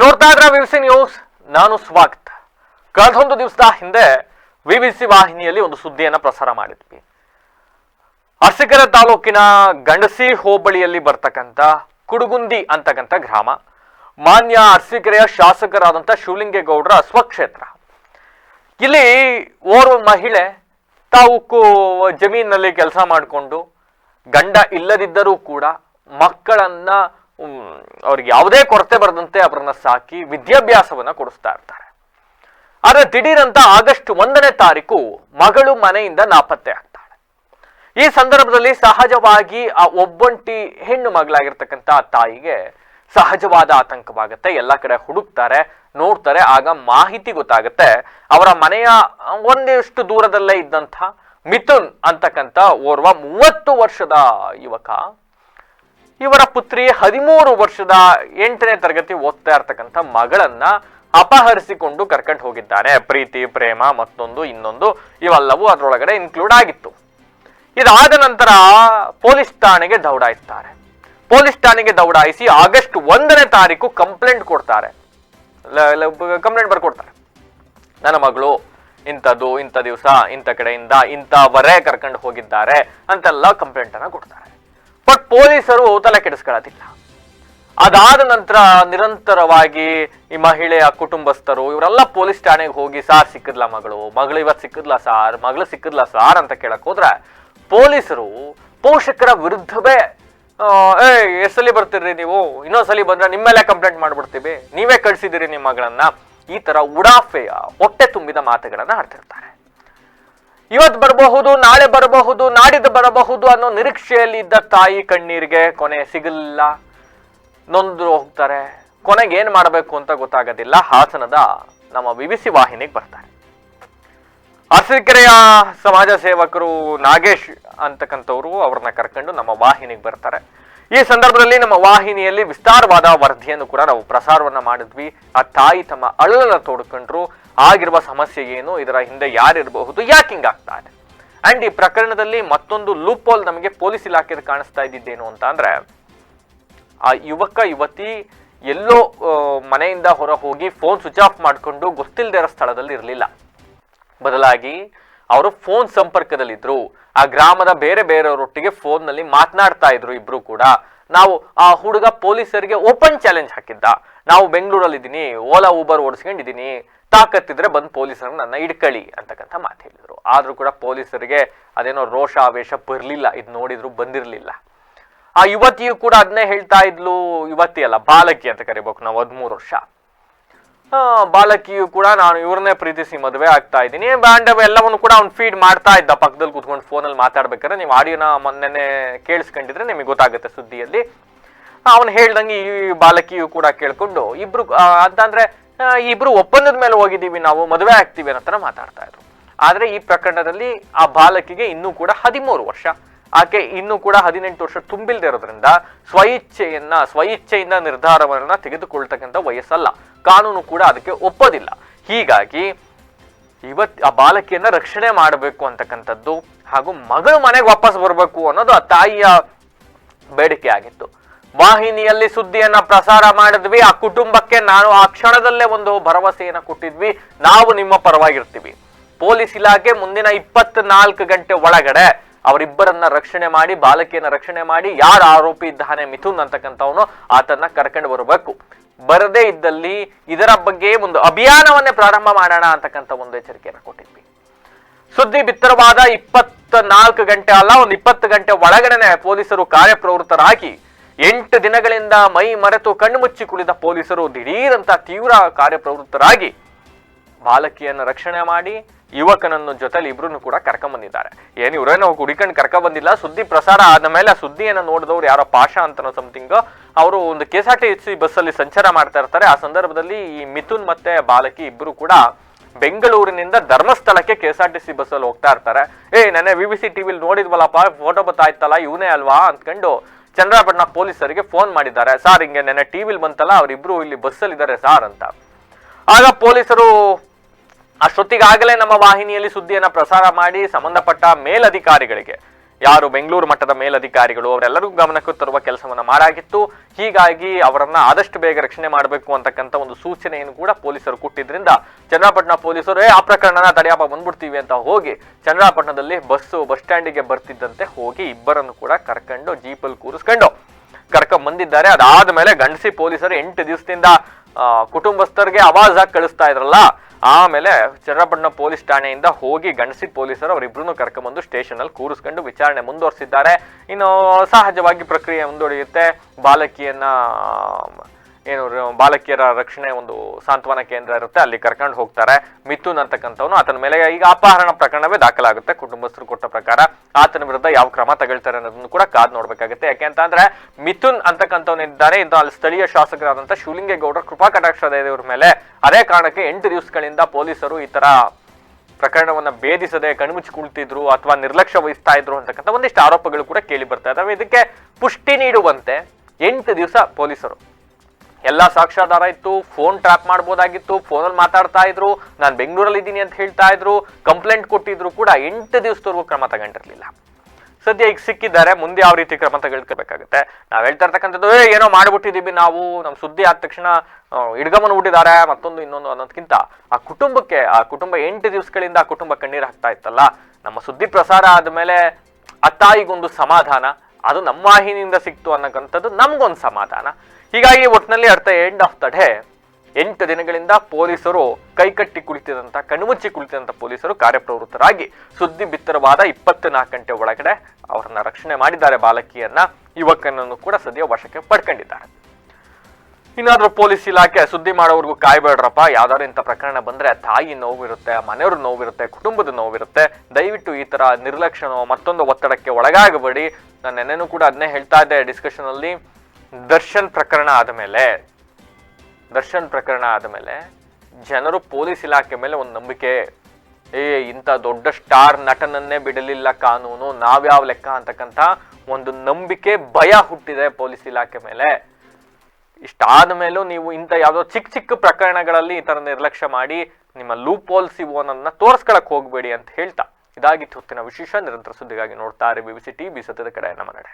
ನೋಡ್ತಾ ಇದ್ರ ವಿವಿಸಿ ನ್ಯೂಸ್ ನಾನು ಸ್ವಾಗತ್. ಕಳೆದೊಂದು ದಿವಸದ ಹಿಂದೆ ವಿವಿಸಿ ವಾಹಿನಿಯಲ್ಲಿ ಒಂದು ಸುದ್ದಿಯನ್ನು ಪ್ರಸಾರ ಮಾಡಿದ್ವಿ. ಅರಸೀಕೆರೆ ತಾಲೂಕಿನ ಗಂಡಸಿ ಹೋಬಳಿಯಲ್ಲಿ ಬರ್ತಕ್ಕಂಥ ಕುಡುಗುಂದಿ ಅಂತಕ್ಕಂಥ ಗ್ರಾಮ, ಮಾನ್ಯ ಅರಸೀಕೆರೆಯ ಶಾಸಕರಾದಂಥ ಶಿವಲಿಂಗೇಗೌಡರ ಸ್ವಕ್ಷೇತ್ರ. ಇಲ್ಲಿ ಓರ್ವ ಮಹಿಳೆ ತಾವು ಜಮೀನಿನಲ್ಲಿ ಕೆಲಸ ಮಾಡಿಕೊಂಡು ಗಂಡ ಇಲ್ಲದಿದ್ದರೂ ಕೂಡ ಮಕ್ಕಳನ್ನ ಅವ್ರಿಗೆ ಯಾವುದೇ ಕೊರತೆ ಬರದಂತೆ ಅವರನ್ನ ಸಾಕಿ ವಿದ್ಯಾಭ್ಯಾಸವನ್ನ ಕೊಡಿಸ್ತಾ ಇರ್ತಾರೆ. ಆದ್ರೆ ದಿಢೀರಂತ ಆಗಸ್ಟ್ ಒಂದನೇ ತಾರೀಕು ಮಗಳು ಮನೆಯಿಂದ ನಾಪತ್ತೆ ಆಗ್ತಾಳೆ. ಈ ಸಂದರ್ಭದಲ್ಲಿ ಸಹಜವಾಗಿ ಆ ಒಬ್ಬಂಟಿ ಹೆಣ್ಣು ಮಗಳಾಗಿರ್ತಕ್ಕಂಥ ತಾಯಿಗೆ ಸಹಜವಾದ ಆತಂಕವಾಗುತ್ತೆ. ಎಲ್ಲ ಕಡೆ ಹುಡುಕ್ತಾರೆ, ನೋಡ್ತಾರೆ, ಆಗ ಮಾಹಿತಿ ಗೊತ್ತಾಗುತ್ತೆ. ಅವರ ಮನೆಯ ಒಂದಿಷ್ಟು ದೂರದಲ್ಲೇ ಇದ್ದಂಥ ಮಿಥುನ್ ಅಂತಕ್ಕಂಥ ಓರ್ವ ಮೂವತ್ತು ವರ್ಷದ ಯುವಕ ಇವರ ಪುತ್ರಿ ಹದಿಮೂರು ವರ್ಷದ ಎಂಟನೇ ತರಗತಿ ಓದ್ತಾ ಇರ್ತಕ್ಕಂಥ ಮಗಳನ್ನ ಅಪಹರಿಸಿಕೊಂಡು ಕರ್ಕೊಂಡು ಹೋಗಿದ್ದಾನೆ. ಪ್ರೀತಿ, ಪ್ರೇಮ, ಮತ್ತೊಂದು, ಇನ್ನೊಂದು, ಇವೆಲ್ಲವೂ ಅದರೊಳಗಡೆ ಇನ್ಕ್ಲೂಡ್ ಆಗಿತ್ತು. ಇದಾದ ನಂತರ ಪೊಲೀಸ್ ಠಾಣೆಗೆ ದೌಡಾಯಿಸ್ತಾರೆ. ಪೊಲೀಸ್ ಠಾಣೆಗೆ ದೌಡಾಯಿಸಿ ಆಗಸ್ಟ್ ಒಂದನೇ ತಾರೀಕು ಕಂಪ್ಲೇಂಟ್ ಕೊಡ್ತಾರೆ. ಕಂಪ್ಲೇಂಟ್ ಬರ್ಕೊಡ್ತಾರೆ ನನ್ನ ಮಗಳು ಇಂಥದ್ದು, ಇಂಥ ದಿವಸ, ಇಂಥ ಕಡೆಯಿಂದ ಇಂಥವರೇ ಕರ್ಕೊಂಡು ಹೋಗಿದ್ದಾರೆ ಅಂತೆಲ್ಲ ಕಂಪ್ಲೇಂಟ್ ಕೊಡ್ತಾರೆ. ಬಟ್ ಪೊಲೀಸರು ತಲೆ ಕೆಡಿಸ್ಕೊಳ್ಳೋದಿಲ್ಲ. ಅದಾದ ನಂತರ ನಿರಂತರವಾಗಿ ಈ ಮಹಿಳೆಯ ಕುಟುಂಬಸ್ಥರು, ಇವರೆಲ್ಲ ಪೊಲೀಸ್ ಠಾಣೆಗೆ ಹೋಗಿ, ಸಾರ್ ಸಿಕ್ಕಿದ್ಲ ಮಗಳು? ಮಗಳು ಇವತ್ತು ಸಿಕ್ಕಿದ್ಲ ಸಾರ್? ಮಗಳು ಸಿಕ್ಕಿದ್ಲ ಸಾರ್? ಅಂತ ಕೇಳಕ್ ಹೋದ್ರೆ, ಪೊಲೀಸರು ಪೋಷಕರ ವಿರುದ್ಧವೇ ಏ ಎಷ್ಟ್ ಸಲಿ ಬರ್ತೀರಿ ನೀವು? ಇನ್ನೊಂದ್ಸಲಿ ಬಂದ್ರೆ ನಿಮ್ಮ ಮೇಲೆ ಕಂಪ್ಲೇಂಟ್ ಮಾಡ್ಬಿಡ್ತೀವಿ. ನೀವೇ ಕಳ್ಸಿದಿರಿ ನಿಮ್ಮ ಮಗಳನ್ನ. ಈ ತರ ಉಡಾಫೆಯ ಹೊಟ್ಟೆ ತುಂಬಿದ ಮಾತುಗಳನ್ನ ಆಡ್ತಿರ್ತಾರೆ. ಇವತ್ತು ಬರಬಹುದು, ನಾಳೆ ಬರಬಹುದು, ನಾಡಿದ್ದು ಬರಬಹುದು ಅನ್ನೋ ನಿರೀಕ್ಷೆಯಲ್ಲಿ ಇದ್ದ ತಾಯಿ ಕಣ್ಣೀರಿಗೆ ಕೊನೆ ಸಿಗಲಿಲ್ಲ. ನೊಂದು ಹೋಗ್ತಾರೆ. ಕೊನೆಗೆ ಏನ್ ಮಾಡಬೇಕು ಅಂತ ಗೊತ್ತಾಗೋದಿಲ್ಲ. ಹಾಸನದ ನಮ್ಮ ವಿವಿಸಿ ವಾಹಿನಿಗೆ ಬರ್ತಾರೆ. ಅರಸೀಕೆರೆಯ ಸಮಾಜ ಸೇವಕರು ನಾಗೇಶ್ ಅಂತಕ್ಕಂಥವ್ರು ಅವ್ರನ್ನ ಕರ್ಕೊಂಡು ನಮ್ಮ ವಾಹಿನಿಗೆ ಬರ್ತಾರೆ. ಈ ಸಂದರ್ಭದಲ್ಲಿ ನಮ್ಮ ವಾಹಿನಿಯಲ್ಲಿ ವಿಸ್ತಾರವಾದ ವರದಿಯನ್ನು ಕೂಡ ನಾವು ಪ್ರಸಾರವನ್ನ ಮಾಡಿದ್ವಿ. ಆ ತಾಯಿ ತಮ್ಮ ಅಳಲನ್ನ ತೋಡ್ಕೊಂಡ್ರು. ಆಗಿರುವ ಸಮಸ್ಯೆ ಏನು, ಇದರ ಹಿಂದೆ ಯಾರಿರಬಹುದು, ಯಾಕೆ ಹಿಂಗಾಗ್ತಾ ಇದೆ ಅಂಡ್ ಈ ಪ್ರಕರಣದಲ್ಲಿ ಮತ್ತೊಂದು ಲೂಪೋಲ್ ನಮಗೆ ಪೊಲೀಸ್ ಇಲಾಖೆ ಕಾಣಿಸ್ತಾ ಇದ್ದಿದ್ದೇನು ಅಂತ ಅಂದ್ರೆ, ಆ ಯುವಕ, ಯುವತಿ ಎಲ್ಲೋ ಮನೆಯಿಂದ ಹೊರ ಹೋಗಿ ಫೋನ್ ಸ್ವಿಚ್ ಆಫ್ ಮಾಡಿಕೊಂಡು ಗೊತ್ತಿಲ್ಲದೆ ಇರೋ ಸ್ಥಳದಲ್ಲಿ ಇರಲಿಲ್ಲ. ಬದಲಾಗಿ ಅವರು ಫೋನ್ ಸಂಪರ್ಕದಲ್ಲಿದ್ರು. ಆ ಗ್ರಾಮದ ಬೇರೆ ಬೇರೆಯವರೊಟ್ಟಿಗೆ ಫೋನ್ನಲ್ಲಿ ಮಾತನಾಡ್ತಾ ಇದ್ರು ಇಬ್ರು ಕೂಡ. ನಾವು ಆ ಹುಡುಗ ಪೊಲೀಸರಿಗೆ ಓಪನ್ ಚಾಲೆಂಜ್ ಹಾಕಿದ್ದ. ನಾವು ಬೆಂಗಳೂರಲ್ಲಿ ಇದ್ದೀನಿ ಓಲಾ ಊಬರ್ ಓಡಿಸ್ಕೊಂಡಿದ್ದೀನಿ, ತಾಕತ್ತಿದ್ರೆ ಬಂದು ಪೊಲೀಸರು ನನ್ನ ಇಡ್ಕಳಿ ಅಂತಕ್ಕಂಥ ಮಾತು ಹೇಳಿದರು. ಆದರೂ ಕೂಡ ಪೊಲೀಸರಿಗೆ ಅದೇನೋ ರೋಷ, ಆವೇಶ ಬರಲಿಲ್ಲ. ಇದು ನೋಡಿದ್ರು ಬಂದಿರಲಿಲ್ಲ. ಆ ಯುವತಿಯು ಕೂಡ ಅದನ್ನೇ ಹೇಳ್ತಾ ಇದ್ಲು. ಯುವತಿ ಅಲ್ಲ, ಬಾಲಕಿ ಅಂತ ಕರಿಬೇಕು ನಾವು, ಹದಿಮೂರು ವರ್ಷ. ಬಾಲಕಿಯು ಕೂಡ ನಾನು ಇವ್ರನ್ನೇ ಪ್ರೀತಿಸಿ ಮದುವೆ ಆಗ್ತಾ ಇದ್ದೀನಿ. ಬ್ಯಾಂಡ್ ಎಲ್ಲವನ್ನು ಕೂಡ ಅವ್ನು ಫೀಡ್ ಮಾಡ್ತಾ ಇದ್ದ. ಪಕ್ಕದಲ್ಲಿ ಕೂತ್ಕೊಂಡು ಫೋನಲ್ಲಿ ಮಾತಾಡ್ಬೇಕಾದ್ರೆ ನೀವು ಆಡಿಯೋನ ಮೊನ್ನೆ ಕೇಳಿಸ್ಕೊಂಡಿದ್ರೆ ನಿಮಗೆ ಗೊತ್ತಾಗುತ್ತೆ ಸುದ್ದಿಯಲ್ಲಿ. ಅವನು ಹೇಳ್ದಂಗೆ ಈ ಬಾಲಕಿಯು ಕೂಡ ಕೇಳ್ಕೊಂಡು, ಇಬ್ರು ಅಂತಂದ್ರೆ ಇಬ್ರು ಒಪ್ಪಂದದ ಮೇಲೆ ಹೋಗಿದ್ದೀವಿ ನಾವು, ಮದುವೆ ಆಗ್ತೀವಿ ಅನ್ನೋ ಮಾತಾಡ್ತಾ ಇದ್ರು. ಆದರೆ ಈ ಪ್ರಕರಣದಲ್ಲಿ ಆ ಬಾಲಕಿಗೆ ಇನ್ನೂ ಕೂಡ ಹದಿಮೂರು ವರ್ಷ. ಆಕೆ ಇನ್ನೂ ಕೂಡ ಹದಿನೆಂಟು ವರ್ಷ ತುಂಬಿಲ್ದೆ ಇರೋದ್ರಿಂದ ಸ್ವಇಚ್ಛೆಯನ್ನ, ಸ್ವಇಚ್ಛೆಯಿಂದ ನಿರ್ಧಾರವನ್ನ ತೆಗೆದುಕೊಳ್ತಕ್ಕಂಥ ವಯಸ್ಸಲ್ಲ. ಕಾನೂನು ಕೂಡ ಅದಕ್ಕೆ ಒಪ್ಪೋದಿಲ್ಲ. ಹೀಗಾಗಿ ಇವತ್ ಆ ಬಾಲಕಿಯನ್ನ ರಕ್ಷಣೆ ಮಾಡಬೇಕು ಅಂತಕ್ಕಂಥದ್ದು ಹಾಗೂ ಮಗಳು ಮನೆಗೆ ವಾಪಸ್ ಬರಬೇಕು ಅನ್ನೋದು ಆ ತಾಯಿಯ ಬೇಡಿಕೆ ಆಗಿತ್ತು. ವಾಹಿನಿಯಲ್ಲಿ ಸುದ್ದಿಯನ್ನ ಪ್ರಸಾರ ಮಾಡಿದ್ವಿ, ಆ ಕುಟುಂಬಕ್ಕೆ ನಾನು ಆ ಕ್ಷಣದಲ್ಲೇ ಒಂದು ಭರವಸೆಯನ್ನು ಕೊಟ್ಟಿದ್ವಿ, ನಾವು ನಿಮ್ಮ ಪರವಾಗಿರ್ತೀವಿ. ಪೊಲೀಸ್ ಇಲಾಖೆ ಮುಂದಿನ ಇಪ್ಪತ್ನಾಲ್ಕು ಗಂಟೆ ಒಳಗಡೆ ಅವರಿಬ್ಬರನ್ನ ರಕ್ಷಣೆ ಮಾಡಿ, ಬಾಲಕಿಯನ್ನ ರಕ್ಷಣೆ ಮಾಡಿ, ಯಾರು ಆರೋಪಿ ಇದ್ದಾನೆ ಮಿಥುನ್ ಅಂತಕ್ಕಂಥವನು ಆತನ್ನ ಕರ್ಕೊಂಡು ಬರಬೇಕು. ಬರದೇ ಇದ್ದಲ್ಲಿ ಇದರ ಬಗ್ಗೆ ಒಂದು ಅಭಿಯಾನವನ್ನೇ ಪ್ರಾರಂಭ ಮಾಡೋಣ ಅಂತಕ್ಕಂಥ ಒಂದು ಎಚ್ಚರಿಕೆಯನ್ನು ಕೊಟ್ಟಿದ್ವಿ. ಸುದ್ದಿ ಬಿತ್ತರವಾದ ಇಪ್ಪತ್ತ ನಾಲ್ಕು ಗಂಟೆ ಅಲ್ಲ, ಒಂದು ಇಪ್ಪತ್ತು ಗಂಟೆ ಒಳಗಡೆನೆ ಪೊಲೀಸರು ಕಾರ್ಯಪ್ರವೃತ್ತರಾಗಿ ಎಂಟು ದಿನಗಳಿಂದ ಮೈ ಮರೆತು ಕಣ್ಣು ಕುಳಿದ ಪೊಲೀಸರು ದಿಢೀರಂತ ತೀವ್ರ ಕಾರ್ಯಪ್ರವೃತ್ತರಾಗಿ ಬಾಲಕಿಯನ್ನು ರಕ್ಷಣೆ ಮಾಡಿ ಯುವಕನನ್ನು ಜೊತೆಲಿ ಇಬ್ರು ಕೂಡ ಕರ್ಕೊಂಬಂದಿದ್ದಾರೆ. ಏನು ಇವರೇನೋ ಹುಡಿಕೊಂಡು ಕರ್ಕ ಬಂದಿಲ್ಲ ಸುದ್ದಿ ಪ್ರಸಾರ ಆದ ಮೇಲೆ ಆ ಸುದ್ದಿಯನ್ನು ನೋಡಿದವ್ರು ಯಾರೋ ಪಾಷ ಅಂತನೋ ಸಮಥಿಂಗ್ ಅವರು ಒಂದು K S R T C ಬಸ್ಸಲ್ಲಿ ಸಂಚಾರ ಮಾಡ್ತಾ ಇರ್ತಾರೆ. ಆ ಸಂದರ್ಭದಲ್ಲಿ ಈ ಮಿಥುನ್ ಮತ್ತೆ ಬಾಲಕಿ ಇಬ್ರು ಕೂಡ ಬೆಂಗಳೂರಿನಿಂದ ಧರ್ಮಸ್ಥಳಕ್ಕೆ K S R T C ಬಸ್ಸಲ್ಲಿ ಹೋಗ್ತಾ ಇರ್ತಾರೆ. ಏ, ನೆನ್ನೆ ವಿ ವಿ ಸಿ ಟಿವಿಲಿ ನೋಡಿದ್ವಲ್ಲಪ್ಪ ಫೋಟೋ ಬತ್ತಾಯ್ತಲ್ಲ, ಇವನೇ ಅಲ್ವಾ ಅಂದ್ಕೊಂಡು ಚಂದ್ರಪಟ್ಟಣ ಪೊಲೀಸರಿಗೆ ಫೋನ್ ಮಾಡಿದ್ದಾರೆ. ಸಾರ್, ಹಿಂಗೆ ನೆನ್ನೆ ಟಿವಿಲಿ ಬಂತಲ್ಲ, ಅವರಿಬ್ರು ಇಲ್ಲಿ ಬಸ್ಸಲ್ಲಿ ಇದ್ದಾರೆ ಸಾರ್ ಅಂತ. ಆಗ ಪೊಲೀಸರು ಅಷ್ಟೊತ್ತಿಗಾಗಲೇ ನಮ್ಮ ವಾಹಿನಿಯಲ್ಲಿ ಸುದ್ದಿಯನ್ನು ಪ್ರಸಾರ ಮಾಡಿ ಸಂಬಂಧಪಟ್ಟ ಮೇಲಧಿಕಾರಿಗಳಿಗೆ. ಯಾರು ಬೆಂಗಳೂರು ಮಟ್ಟದ ಮೇಲಧಿಕಾರಿಗಳು, ಅವರೆಲ್ಲರಿಗೂ ಗಮನಕ್ಕೆ ತರುವ ಕೆಲಸವನ್ನು ಮಾಡಾಗಿತ್ತು. ಹೀಗಾಗಿ ಅವರನ್ನು ಆದಷ್ಟು ಬೇಗ ರಕ್ಷಣೆ ಮಾಡಬೇಕು ಅಂತಕ್ಕಂಥ ಒಂದು ಸೂಚನೆಯನ್ನು ಕೂಡ ಪೊಲೀಸರು ಕೊಟ್ಟಿದ್ರಿಂದ ಚನ್ನಪಟ್ಟಣ ಪೊಲೀಸರು ಏ ಆ ಪ್ರಕರಣನ ತಡೆಯಾಪ ಬಂದ್ಬಿಡ್ತೀವಿ ಅಂತ ಹೋಗಿ ಚನ್ನಪಟ್ಟಣದಲ್ಲಿ ಬಸ್ಸು ಬಸ್ ಸ್ಟ್ಯಾಂಡಿಗೆ ಬರ್ತಿದ್ದಂತೆ ಹೋಗಿ ಇಬ್ಬರನ್ನು ಕೂಡ ಕರ್ಕೊಂಡು ಜೀಪಲ್ಲಿ ಕೂರಿಸ್ಕೊಂಡು ಕರ್ಕೊಂಡು ಬಂದಿದ್ದಾರೆ. ಅದಾದ ಮೇಲೆ ಗಂಡಸಿ ಪೊಲೀಸರು ಎಂಟು ದಿವಸದಿಂದ ಕುಟುಂಬಸ್ಥರಿಗೆ ಆವಾಜ್ ಹಾಕಿ ಕಳಿಸ್ತಾ ಇದ್ರಲ್ಲ. ಆಮೇಲೆ ಚನ್ನಪಟ್ಟಣ ಪೊಲೀಸ್ ಠಾಣೆಯಿಂದ ಹೋಗಿ ಗಂಡಸಿ ಪೊಲೀಸರು ಅವರಿಬ್ರು ಕರ್ಕೊಂಡ್ಬಂದು ಸ್ಟೇಷನ್ ಅಲ್ಲಿ ಕೂರಿಸ್ಕೊಂಡು ವಿಚಾರಣೆ ಮುಂದುವರಿಸಿದ್ದಾರೆ. ಇನ್ನು ಸಹಜವಾಗಿ ಪ್ರಕ್ರಿಯೆ ಮುಂದುವರಿಯುತ್ತೆ. ಬಾಲಕಿಯನ್ನ ಏನು ಬಾಲಕಿಯರ ರಕ್ಷಣೆ ಒಂದು ಸಾಂತ್ವನ ಕೇಂದ್ರ ಇರುತ್ತೆ, ಅಲ್ಲಿ ಕರ್ಕೊಂಡು ಹೋಗ್ತಾರೆ. ಮಿಥುನ್ ಅಂತಕ್ಕಂಥವನು ಆತನ ಮೇಲೆ ಈಗ ಅಪಹರಣ ಪ್ರಕರಣವೇ ದಾಖಲಾಗುತ್ತೆ, ಕುಟುಂಬಸ್ಥರು ಕೊಟ್ಟ ಪ್ರಕಾರ. ಆತನ ವಿರುದ್ಧ ಯಾವ ಕ್ರಮ ತಗೊಳ್ತಾರೆ ಅನ್ನೋದನ್ನು ಕೂಡ ಕಾದ್ ನೋಡ್ಬೇಕಾಗುತ್ತೆ. ಯಾಕೆ ಅಂತ ಅಂದ್ರೆ, ಮಿಥುನ್ ಅಂತಕ್ಕಂಥವನಿದ್ದಾರೆ ಇಂಥ ಅಲ್ಲಿ ಸ್ಥಳೀಯ ಶಾಸಕರಾದಂಥ ಶಿವಲಿಂಗೇಗೌಡರ ಕೃಪಾ ಕಟಾಕ್ಷ ದೇವರ ಮೇಲೆ ಅದೇ ಕಾರಣಕ್ಕೆ ಎಂಟು ದಿವಸಗಳಿಂದ ಪೊಲೀಸರು ಈ ತರ ಪ್ರಕರಣವನ್ನ ಭೇದಿಸದೆ ಕಣ್ಮುಚ್ಚಿ ಕುಳಿತಿದ್ರು ಅಥವಾ ನಿರ್ಲಕ್ಷ್ಯ ವಹಿಸ್ತಾ ಇದ್ರು ಅಂತಕ್ಕಂಥ ಒಂದಿಷ್ಟು ಆರೋಪಗಳು ಕೂಡ ಕೇಳಿ ಬರ್ತಾ ಇದಾವೆ ಇದಕ್ಕೆ ಪುಷ್ಟಿ ನೀಡುವಂತೆ ಎಂಟು ದಿವಸ ಪೊಲೀಸರು ಎಲ್ಲ ಸಾಕ್ಷ್ಯಾಧಾರ ಇತ್ತು ಫೋನ್ ಟ್ರ್ಯಾಪ್ ಮಾಡ್ಬೋದಾಗಿತ್ತು ಫೋನಲ್ಲಿ ಮಾತಾಡ್ತಾ ಇದ್ರು ನಾನು ಬೆಂಗಳೂರಲ್ಲಿ ಇದ್ದೀನಿ ಅಂತ ಹೇಳ್ತಾ ಇದ್ರು ಕಂಪ್ಲೇಂಟ್ ಕೊಟ್ಟಿದ್ರು ಕೂಡ ಎಂಟು ದಿವಸದವರೆಗೂ ಕ್ರಮ ತಗೊಂಡಿರ್ಲಿಲ್ಲ. ಸದ್ಯ ಈಗ ಸಿಕ್ಕಿದ್ದಾರೆ ಮುಂದೆ ಯಾವ ರೀತಿ ಕ್ರಮ ತಗೊಳ್ಕೋಬೇಕಾಗುತ್ತೆ ನಾವು ಹೇಳ್ತಾ ಇರ್ತಕ್ಕಂಥದ್ದು "ಏ, ಏನೋ ಮಾಡ್ಬಿಟ್ಟಿದೀವಿ ನಾವು ನಮ್ಮ ಸುದ್ದಿ ಆದ ತಕ್ಷಣ ಹಿಡ್ಗಮನ ಹುಟ್ಟಿದ್ದಾರೆ ಮತ್ತೊಂದು ಇನ್ನೊಂದು ಅನ್ನೋದಕ್ಕಿಂತ ಆ ಕುಟುಂಬಕ್ಕೆ ಆ ಕುಟುಂಬ ಎಂಟು ದಿವಸಗಳಿಂದ ಆ ಕುಟುಂಬ ಕಣ್ಣೀರು ಹಾಕ್ತಾ ಇತ್ತಲ್ಲ ನಮ್ಮ ಸುದ್ದಿ ಪ್ರಸಾರ ಆದಮೇಲೆ ಆ ತಾಯಿಗೊಂದು ಸಮಾಧಾನ ಅದು ನಮ್ಮ ವಾಹಿನಿಯಿಂದ ಸಿಕ್ತು ಅನ್ನಕ್ಕಂಥದ್ದು ನಮ್ಗೊಂದು ಸಮಾಧಾನ. ಹೀಗಾಗಿ ಒಟ್ಟಿನಲ್ಲಿ ಅರ್ಥ ಎಂಡ್ ಆಫ್ ದ ಡೇ ಎಂಟು ದಿನಗಳಿಂದ ಪೊಲೀಸರು ಕೈಕಟ್ಟಿ ಕುಳಿತಿದಂತ ಕಣ್ಮುಚ್ಚಿ ಕುಳಿತಿದಂತ ಪೊಲೀಸರು ಕಾರ್ಯಪ್ರವೃತ್ತರಾಗಿ ಸುದ್ದಿ ಬಿತ್ತರವಾದ ಇಪ್ಪತ್ನಾಲ್ಕು ಗಂಟೆ ಒಳಗಡೆ ಅವರನ್ನ ರಕ್ಷಣೆ ಮಾಡಿದ್ದಾರೆ ಬಾಲಕಿಯನ್ನ. ಯುವಕನನ್ನು ಕೂಡ ಸದ್ಯ ವಶಕ್ಕೆ ಪಡ್ಕೊಂಡಿದ್ದಾರೆ. ಇನ್ನಾದ್ರೂ ಪೊಲೀಸ್ ಇಲಾಖೆ ಸುದ್ದಿ ಮಾಡೋವರೆಗೂ ಕಾಯ್ಬೇಡ್ರಪ್ಪ. ಯಾವ್ದಾದ್ರು ಇಂಥ ಪ್ರಕರಣ ಬಂದ್ರೆ ತಾಯಿ ನೋವಿರುತ್ತೆ, ಮನೆಯವ್ರ ನೋವಿರುತ್ತೆ, ಕುಟುಂಬದ ನೋವಿರುತ್ತೆ. ದಯವಿಟ್ಟು ಈ ತರ ನಿರ್ಲಕ್ಷ್ಯನೋ ಮತ್ತೊಂದು ಒತ್ತಡಕ್ಕೆ ಒಳಗಾಗಬೇಡಿ. ನಾನು ನೆನ್ನೆನೂ ಕೂಡ ಅದನ್ನೇ ಹೇಳ್ತಾ ಇದ್ದೆ ಡಿಸ್ಕಷನ್ ಅಲ್ಲಿ. ದರ್ಶನ್ ಪ್ರಕರಣ ಆದಮೇಲೆ ದರ್ಶನ್ ಪ್ರಕರಣ ಆದಮೇಲೆ ಜನರು ಪೊಲೀಸ್ ಇಲಾಖೆ ಮೇಲೆ ಒಂದು ನಂಬಿಕೆ, ಏ, ಇಂಥ ದೊಡ್ಡ ಸ್ಟಾರ್ ನಟನನ್ನೇ ಬಿಡಲಿಲ್ಲ ಕಾನೂನು, ನಾವ್ಯಾವ ಲೆಕ್ಕ ಅಂತಕ್ಕಂಥ ಒಂದು ನಂಬಿಕೆ ಭಯ ಹುಟ್ಟಿದೆ ಪೊಲೀಸ್ ಇಲಾಖೆ ಮೇಲೆ. ಇಷ್ಟಾದ ಮೇಲೂ ನೀವು ಇಂಥ ಯಾವುದೋ ಚಿಕ್ಕ ಚಿಕ್ಕ ಪ್ರಕರಣಗಳಲ್ಲಿ ಈ ಥರ ನಿರ್ಲಕ್ಷ್ಯ ಮಾಡಿ ನಿಮ್ಮ ಲೂಪ್ ಹೋಲ್ಸ್ ಇವು ಅನ್ನೋದನ್ನ ಹೋಗ್ಬೇಡಿ ಅಂತ ಹೇಳ್ತಾ ಇದಾಗಿತ್ತು ಹೊತ್ತಿನ ವಿಶೇಷ. ನಿರಂತರ ಸುದ್ದಿಗಾಗಿ ನೋಡ್ತಾರೆ B B C T B ಸತ್ಯದ ಕಡೆ ನಮ್ಮ ನಡೆ.